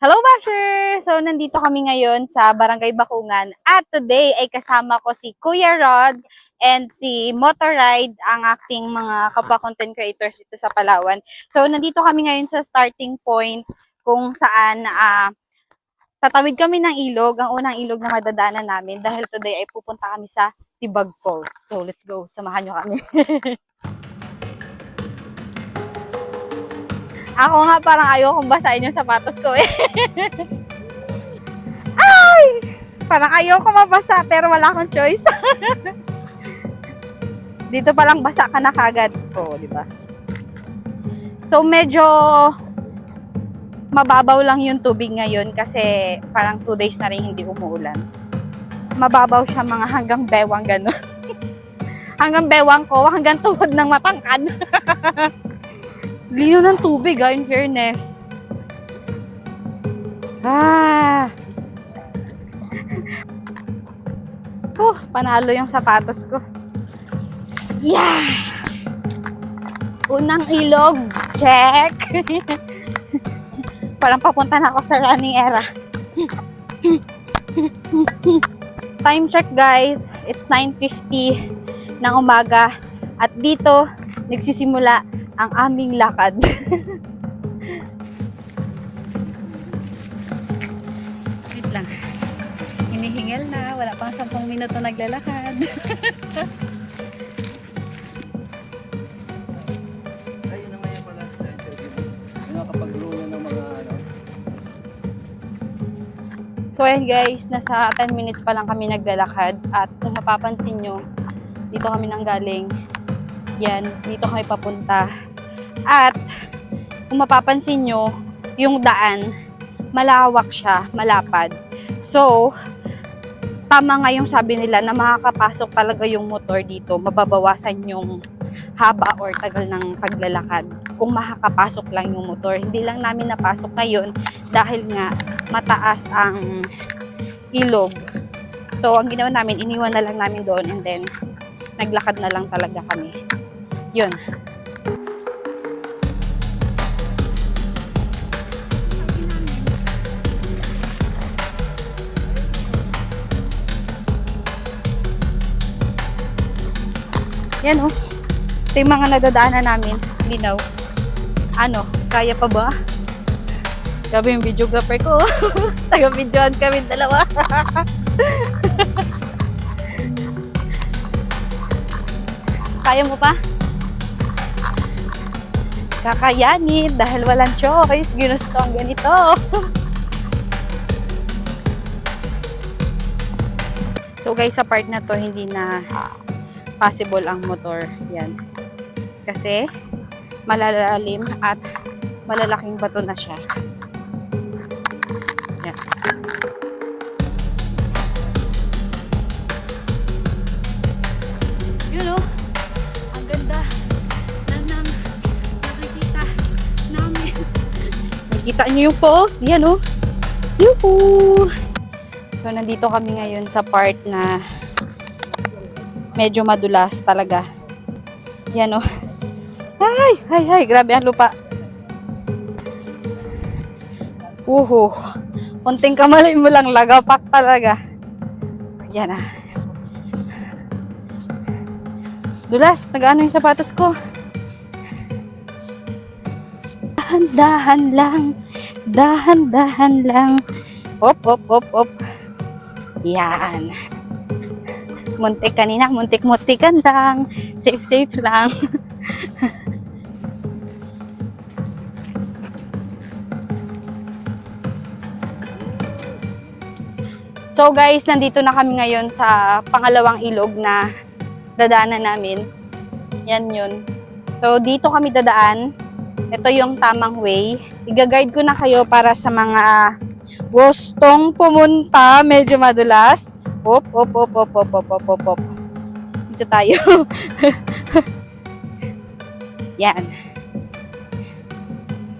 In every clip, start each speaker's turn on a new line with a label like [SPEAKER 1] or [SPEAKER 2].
[SPEAKER 1] Hello, Bashers! So, nandito kami ngayon sa Barangay Bakungan. At today ay kasama ko si Kuya Rod and si Motorride, ang aking mga kapwa-content creators dito sa Palawan. So, nandito kami ngayon sa starting point kung saan ah tatawid kami ng ilog, ang unang ilog na madadaanan namin dahil today ay pupunta kami sa Tibag Falls. So, let's go. Samahan nyo kami. Ako nga parang ayaw kong basahin yung sapatos ko eh. Ay! Parang ayaw ko mabasa pero wala akong choice. Dito pa lang basa ka na kagad. Oo, di ba? So medyo mababaw lang yung tubig ngayon kasi parang 2 days na rin hindi umuulan. Mababaw siya mga hanggang bewang ganun. hanggang bewang ko, hanggang tuhod ng matangkad. Lino ng tubig ah, in fairness. Ah! Oh, panalo yung sapatos ko. Yeah! Unang ilog, check! Parang papunta na ako sa running era. Time check guys, it's 9.50 ng umaga. At dito, nagsisimula ang aming lakad. Wait lang. Hinihingal na. Wala pang 10 minuto naglalakad.
[SPEAKER 2] Ayun na ngayon pala sa nakapag-grow na ng mga ano.
[SPEAKER 1] So ayan guys, nasa 10 minutes pa lang kami naglalakad. At kung mapapansin nyo, dito kami nang galing. Yan, dito kami papunta. At kung mapapansin nyo, yung daan, malawak siya, malapad. So, tama nga yung sabi nila na makakapasok talaga yung motor dito, mababawasan yung haba or tagal ng paglalakad kung makakapasok lang yung motor. Hindi lang namin napasok ngayon dahil nga mataas ang ilog. So, ang ginawa namin, iniwan na lang namin doon and then naglakad na lang talaga kami. Yun. Yan oh. Ito yung mga nadadaanan namin. Linaw. Ano? Kaya pa ba? Grabe yung videographer ko. Taga-videoan kami dalawa. Kaya mo pa? Kakayanin dahil walang choice. Ginusto ang ganito. so guys, sa part na to, hindi na possible ang motor. Yan. Kasi malalalim at malalaking bato na siya. Yan. Yun oh. Ang ganda na nang nakikita namin. Nakikita niyo yung falls? Yan oh. Yuhu! So, nandito kami ngayon sa part na medyo madulas talaga. Yan oh. Ay, ay, ay, grabe ang lupa. Uhu. Kunting kamali mo lang, lagapak talaga. Yan ah. Dulas, nag-ano yung sapatos ko. Dahan-dahan lang. Dahan-dahan lang. Op, op, op, op. Yan. Muntik kanina, muntik-muntikan lang. Safe-safe lang. So guys, nandito na kami ngayon sa pangalawang ilog na dadaanan namin. Yan yun. So dito kami dadaan. Ito yung tamang way. Iga-guide ko na kayo para sa mga gustong pumunta. Medyo madulas. Op, op, op, op, op, op, op, op, op. Dito tayo. Yan.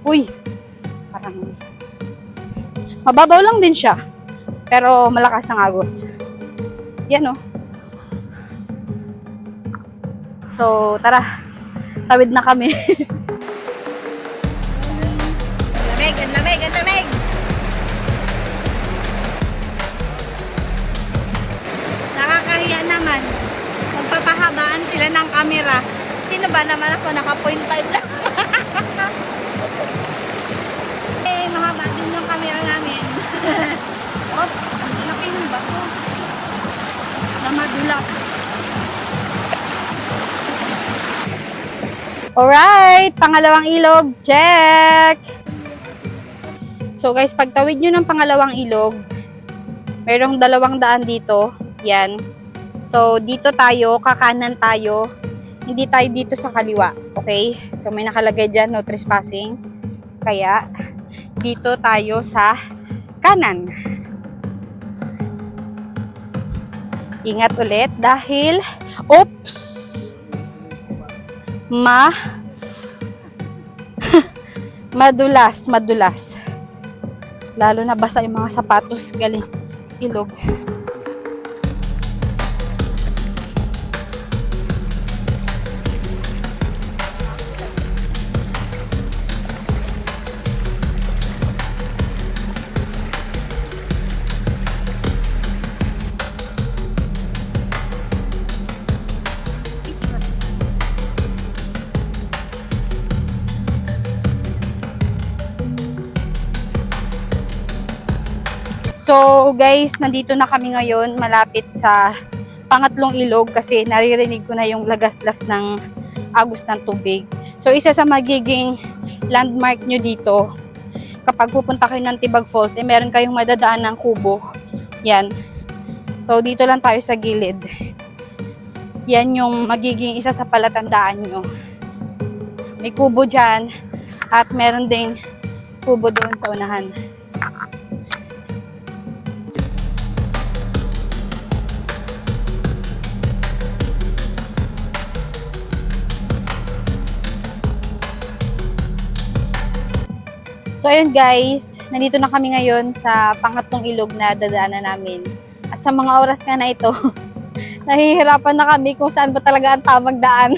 [SPEAKER 1] Uy. Parang mababaw lang din siya. Pero malakas ang agos. Yan oh. So, tara. Tawid na kami. naman ako? Naka point five lang. eh, mahaba din yung camera namin. Oops, ang laki ng bato. Na madulas. Alright, pangalawang ilog, check! So guys, pagtawid nyo ng pangalawang ilog, merong dalawang daan dito. Yan. So, dito tayo, kakanan tayo. Hindi tayo dito sa kaliwa. Okay? So, may nakalagay dyan, no trespassing. Kaya, dito tayo sa kanan. Ingat ulit dahil, oops! Ma, madulas, madulas. Lalo na basa yung mga sapatos galing ilog. So guys, nandito na kami ngayon malapit sa pangatlong ilog kasi naririnig ko na yung lagaslas ng agos ng tubig. So isa sa magiging landmark nyo dito kapag pupunta kayo ng Tibag Falls, eh meron kayong madadaan ng kubo. Yan. So dito lang tayo sa gilid. Yan yung magiging isa sa palatandaan nyo. May kubo dyan at meron ding kubo doon sa unahan. So ayun guys, nandito na kami ngayon sa pangatlong ilog na dadaanan namin. At sa mga oras nga na ito, nahihirapan na kami kung saan ba talaga ang tamang daan.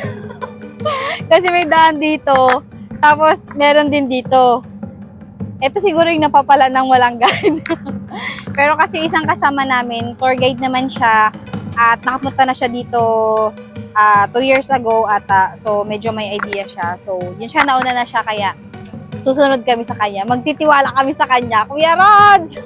[SPEAKER 1] Kasi may daan dito, tapos meron din dito. Ito siguro yung napapala ng walang guide. Pero kasi isang kasama namin, tour guide naman siya, at nakapunta na siya dito ah, two years ago ata. So medyo may idea siya. So yun siya, nauna na siya kaya susunod kami sa kanya. Magtitiwala kami sa kanya. Kuya Rods!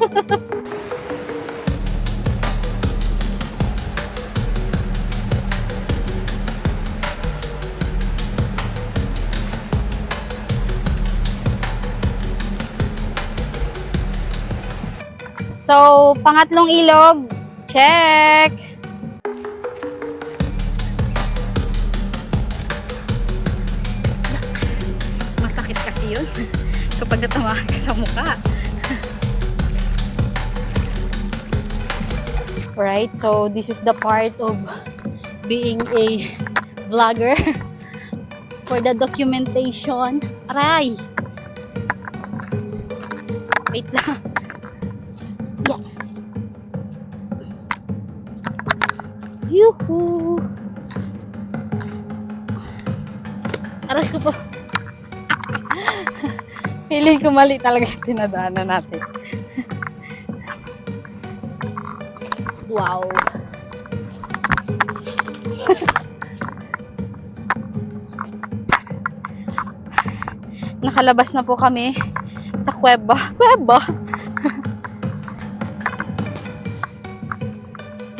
[SPEAKER 1] so, pangatlong ilog. Check! Yun. Kapag natamaan ka sa mukha. Right, so this is the part of being a vlogger for the documentation. Aray! Wait lang. Yeah. Yuhu! Aray ko po. Feeling ko mali talaga yung tinadaanan natin. wow. Nakalabas na po kami sa kuweba. Kuweba!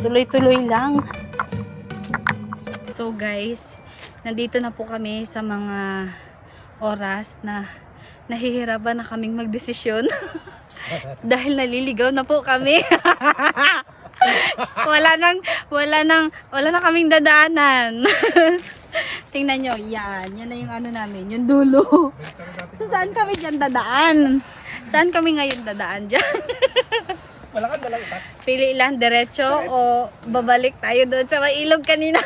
[SPEAKER 1] Tuloy-tuloy lang. So guys, nandito na po kami sa mga oras na nahihirapan na kaming magdesisyon. Dahil naliligaw na po kami. wala nang wala nang wala na kaming dadaanan. Tingnan nyo, yan. Yan na yung ano namin, yung dulo. So, saan kami dyan dadaan? Saan kami ngayon dadaan dyan?
[SPEAKER 2] Wala kang dalang.
[SPEAKER 1] Pili lang, diretso o babalik tayo doon sa may ilog kanina.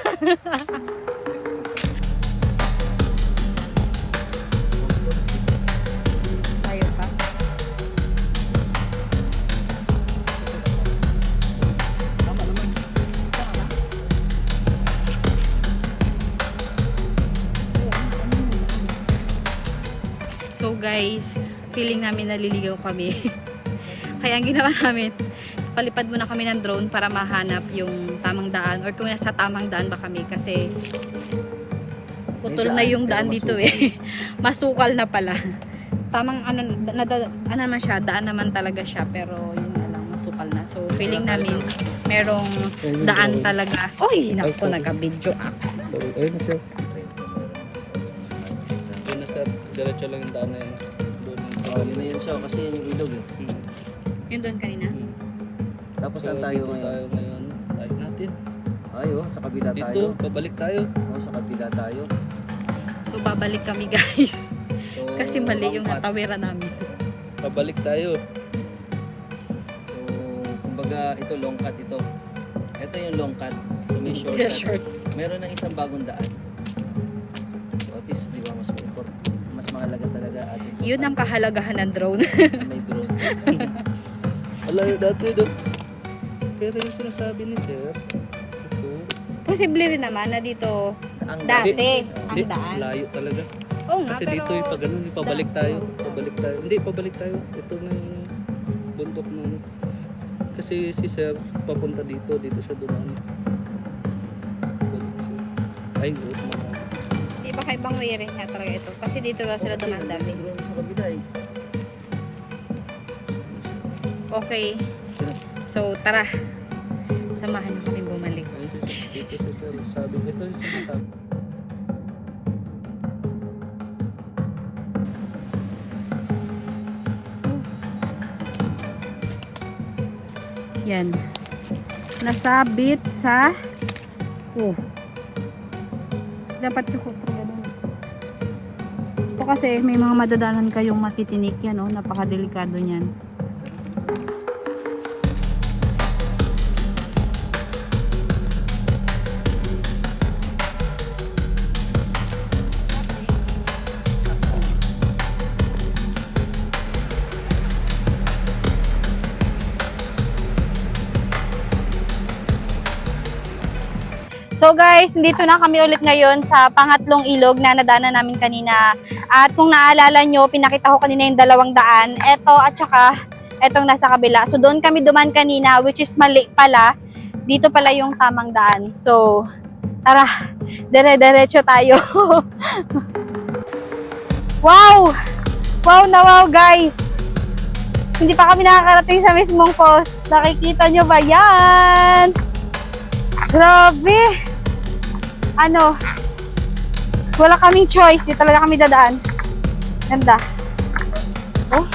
[SPEAKER 1] Guys, feeling namin naliligaw kami. Kaya ang ginawa namin, palipad muna kami ng drone para mahanap yung tamang daan or kung nasa tamang daan ba kami kasi Putol na yung
[SPEAKER 2] daan,
[SPEAKER 1] dito eh. Masukal na pala. Tamang ano, na, ano naman siya, daan naman talaga siya, pero yun na lang, masukal na. So, feeling namin merong daan talaga. Uy, naku, nagka-video ako.
[SPEAKER 2] Ayun na siya. Diretso lang yung daan na yun.
[SPEAKER 3] Oh, yun na yun siya kasi yun yung ilog eh.
[SPEAKER 2] Hmm.
[SPEAKER 1] Yun doon kanina.
[SPEAKER 3] Tapos saan
[SPEAKER 2] So,
[SPEAKER 3] tayo
[SPEAKER 2] dito
[SPEAKER 3] ngayon?
[SPEAKER 2] tayo ngayon. Tayo natin.
[SPEAKER 3] Ay oh, sa kabila
[SPEAKER 2] Dito,
[SPEAKER 3] tayo.
[SPEAKER 2] babalik tayo.
[SPEAKER 3] Oh, sa kabila tayo.
[SPEAKER 1] So, babalik kami guys.
[SPEAKER 3] So,
[SPEAKER 1] Kasi mali yung natawiran namin.
[SPEAKER 2] Babalik tayo.
[SPEAKER 3] So, kumbaga ito long cut ito. Ito yung long cut. So may short
[SPEAKER 1] Just short.
[SPEAKER 3] Meron ng isang bagong daan.
[SPEAKER 1] Yun ang kahalagahan ng drone.
[SPEAKER 3] may drone.
[SPEAKER 2] Wala, dati doon. Pero yung sinasabi ni sir, ito,
[SPEAKER 1] Posible rin naman na dito
[SPEAKER 3] Ang
[SPEAKER 1] dati ang
[SPEAKER 2] Hindi,
[SPEAKER 1] daan.
[SPEAKER 2] layo talaga.
[SPEAKER 1] Oo nga,
[SPEAKER 2] Kasi
[SPEAKER 1] pero...
[SPEAKER 2] dito yung pag ganun, pabalik tayo. Pabalik tayo. Hindi, pabalik tayo. Ito na yung bundok na ano. Kasi si sir, papunta dito. Dito siya siya. Ay, good. Mga
[SPEAKER 1] Di ba kaibang way rin nga talaga ito? Kasi dito lang sila dumaan. Okay. So, tara. Samahan nyo kami bumalik.
[SPEAKER 2] Sabi, ito yung sinasabi.
[SPEAKER 1] Yan. Nasabit sa... Oh. Dapat yung kasi may mga madadanan kayong matitinik yan, oh. Napakadelikado niyan. So guys, dito na kami ulit ngayon sa pangatlong ilog na nadaanan namin kanina. At kung naalala nyo, pinakita ko kanina yung dalawang daan. Ito at saka etong nasa kabila. So doon kami duman kanina, which is mali pala. Dito pala yung tamang daan. So, tara, dire-diretso tayo. wow! Wow na wow guys! Hindi pa kami nakakarating sa mismong post. Nakikita nyo ba yan? Grabe! Ano? Wala kaming choice. Di talaga kami dadaan. Ganda. Oh.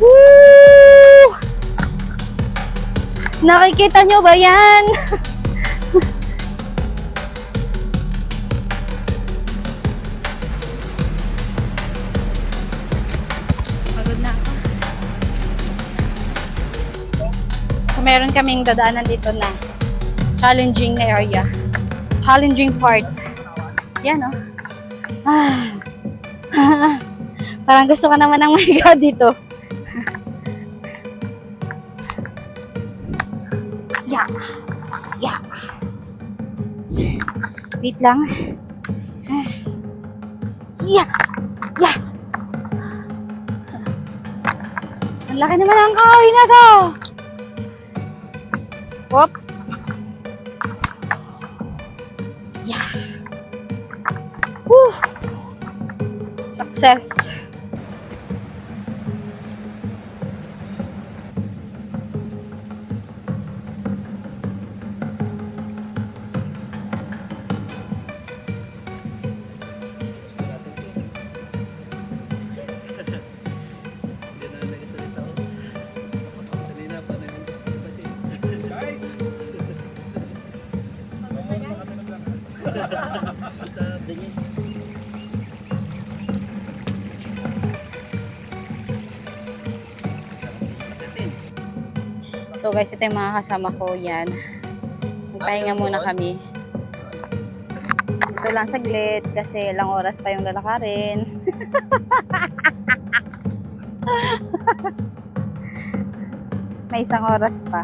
[SPEAKER 1] Woo! Nakikita nyo ba yan? meron kaming dadaanan dito na challenging na area. Challenging part. Yan, oh. Ah. Parang gusto ko naman ng mahiga dito. yeah. Yeah. Wait lang. Yeah. Yeah. Ang laki naman ang kahoy na to. Whoop. Yeah. Woo. Success. So guys, ito yung mga kasama ko. Yan. Magpahinga muna kami. Ito lang saglit kasi ilang oras pa yung lalakarin. May isang oras pa.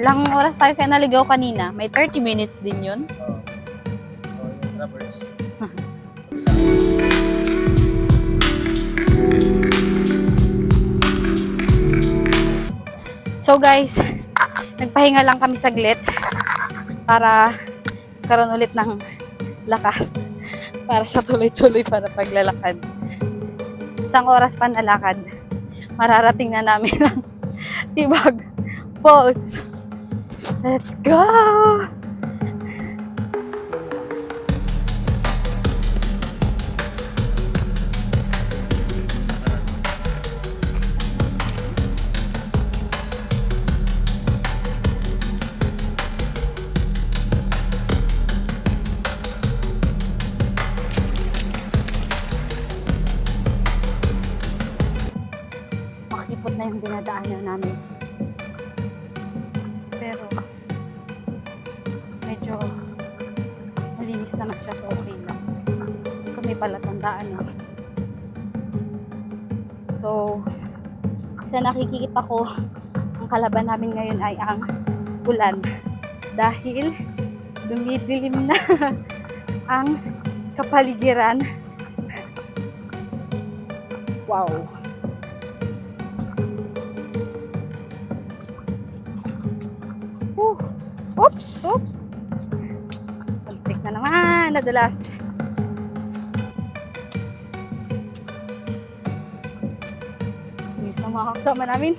[SPEAKER 1] Ilang oras tayo kaya naligaw kanina? May 30 minutes din yun.
[SPEAKER 3] Oh. Oh,
[SPEAKER 1] So guys, nagpahinga lang kami saglit para karon ulit ng lakas para sa tuloy-tuloy para paglalakad. Isang oras pa na lakad, mararating na namin ang Tibag Falls. Let's go! Sa nakikita ko, ang kalaban namin ngayon ay ang ulan. Dahil dumidilim na ang kapaligiran. Wow. Whew. Oops! Oops! Pagtik na naman, nadulas. Na mga kasama namin.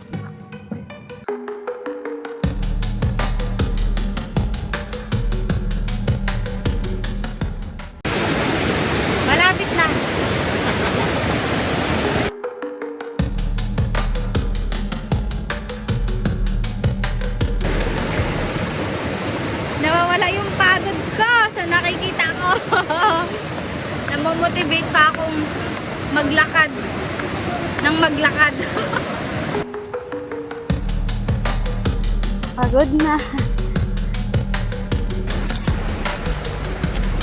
[SPEAKER 1] Malapit na. Nawawala yung pagod ko sa nakikita ko. Namomotivate pa akong maglakad ng maglakad. Pagod na.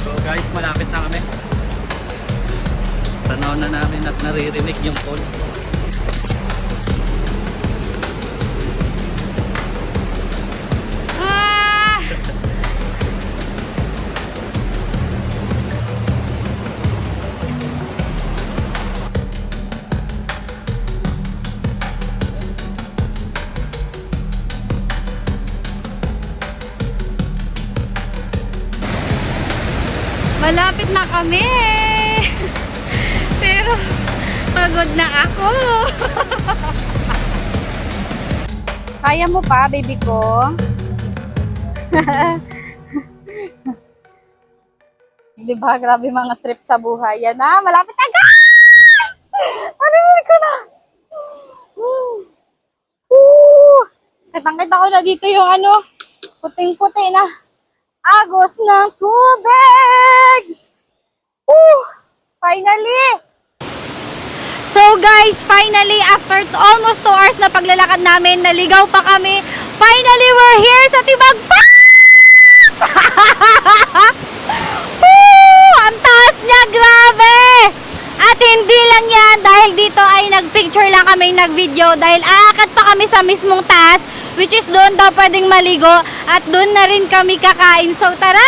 [SPEAKER 2] So guys, malapit na kami. Tanaw na namin at naririnig yung falls.
[SPEAKER 1] Malapit na kami. Pero pagod na ako. Kaya mo pa, baby ko? Di ba? Grabe mga trip sa buhay. Yan na, malapit na guys! Ano ko na? Kitang-kita ko na dito yung ano, puting-puti na agos ng tubig! Woo! Finally! So guys, finally, after almost 2 hours na paglalakad namin, naligaw pa kami. Finally, we're here sa Tibag Falls! Woo! Ang taas niya, grabe! At hindi lang yan, dahil dito ay nagpicture lang kami, nagvideo, dahil aakat pa kami sa mismong taas, which is doon daw pwedeng maligo, at doon na rin kami kakain. So tara!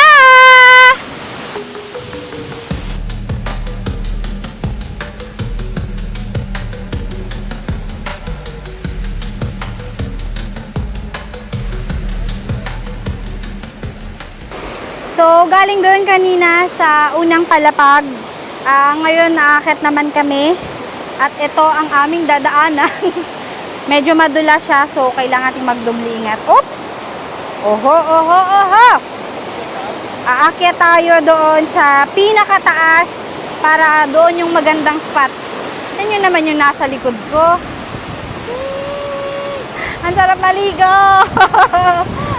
[SPEAKER 1] So, galing doon kanina sa unang palapag. Ah, ngayon, naakit naman kami. At ito ang aming dadaanan. Medyo madula siya, so kailangan natin magdubli ingat. Oops! Oho, oho, oho! Aakyat tayo doon sa pinakataas para doon yung magandang spot. Yan yun naman yung nasa likod ko. Hmm, ang sarap maligo!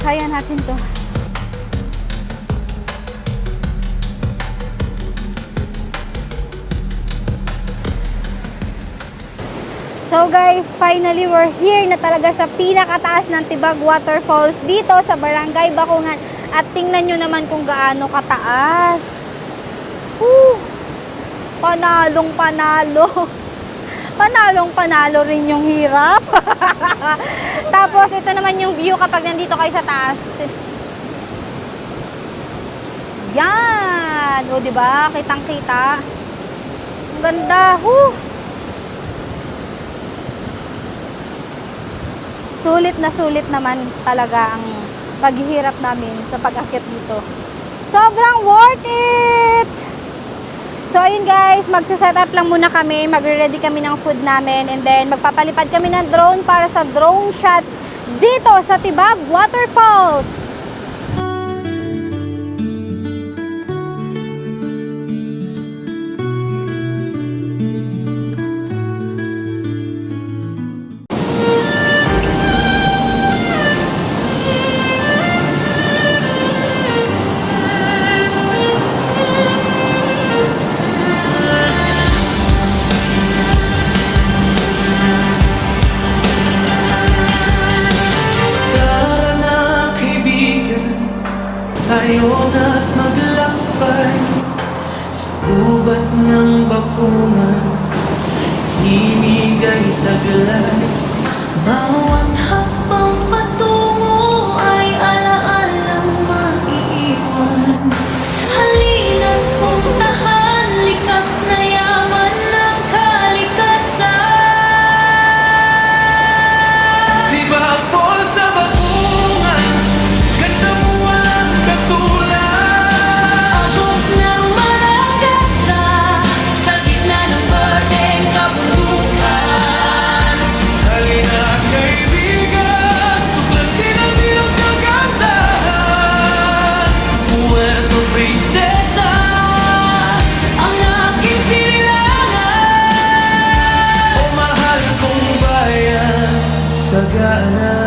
[SPEAKER 1] Kaya natin to. So guys, finally we're here na talaga sa pinakataas ng Tibag Waterfalls dito sa Barangay Bakungan. At tingnan nyo naman kung gaano kataas. Woo! Panalong panalo. panalong panalo rin yung hirap. Tapos ito naman yung view kapag nandito kayo sa taas. Yan! O, di ba? Kitang-kita. Ang ganda. Whew! Sulit na sulit naman talaga ang paghihirap namin sa pag-akit dito. Sobrang worth it! So, ayun guys, magsiset up lang muna kami. Magre-ready kami ng food namin. And then, magpapalipad kami ng drone para sa drone shot dito sa Tibag Waterfalls.
[SPEAKER 4] ubat ng bakungan Himig ay taglay.
[SPEAKER 5] Bawat
[SPEAKER 4] hapang pa I got sagana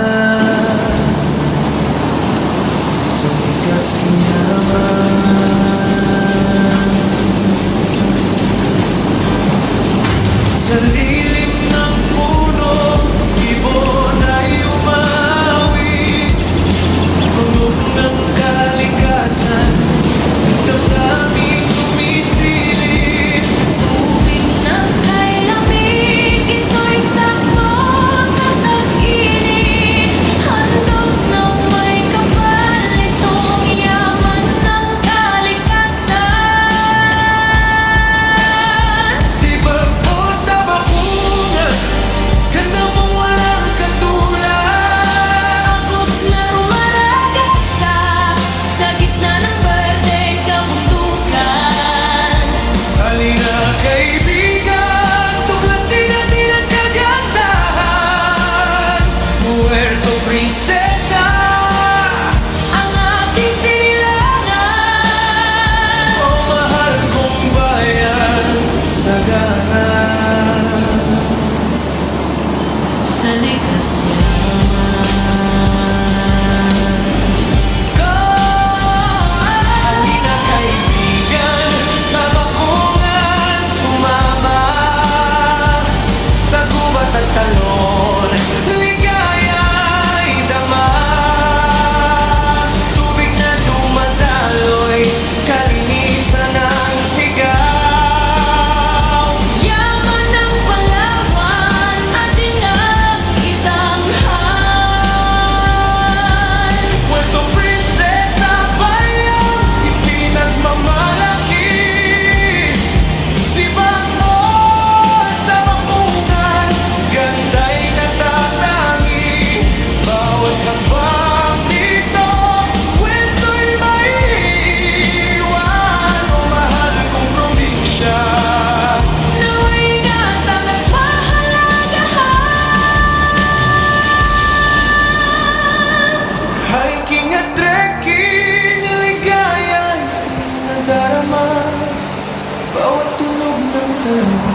[SPEAKER 4] ano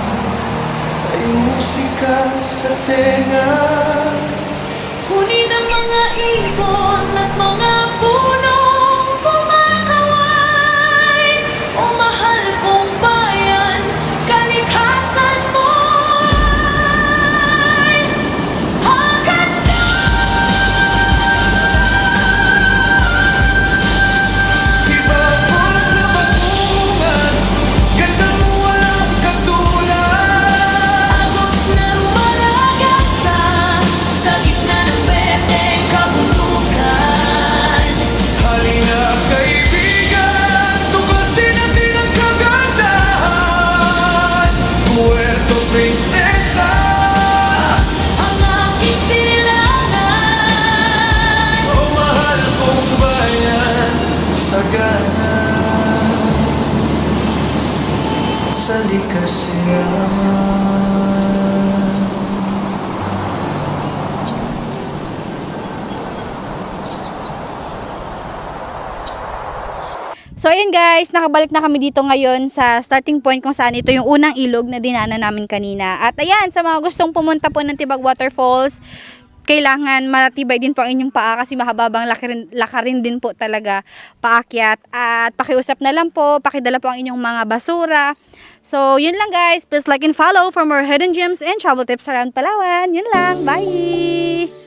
[SPEAKER 4] ay musika sa tenga.
[SPEAKER 5] Kunin ang mga ibon at mga
[SPEAKER 1] guys, nakabalik na kami dito ngayon sa starting point kung saan ito yung unang ilog na dinaanan namin kanina. At ayan, sa mga gustong pumunta po ng Tibag Waterfalls, kailangan matibay din po ang inyong paa kasi mahababang lakarin, lakarin din po talaga paakyat. At pakiusap na lang po, pakidala po ang inyong mga basura. So, yun lang guys. Please like and follow for more hidden gems and travel tips around Palawan. Yun lang. Bye!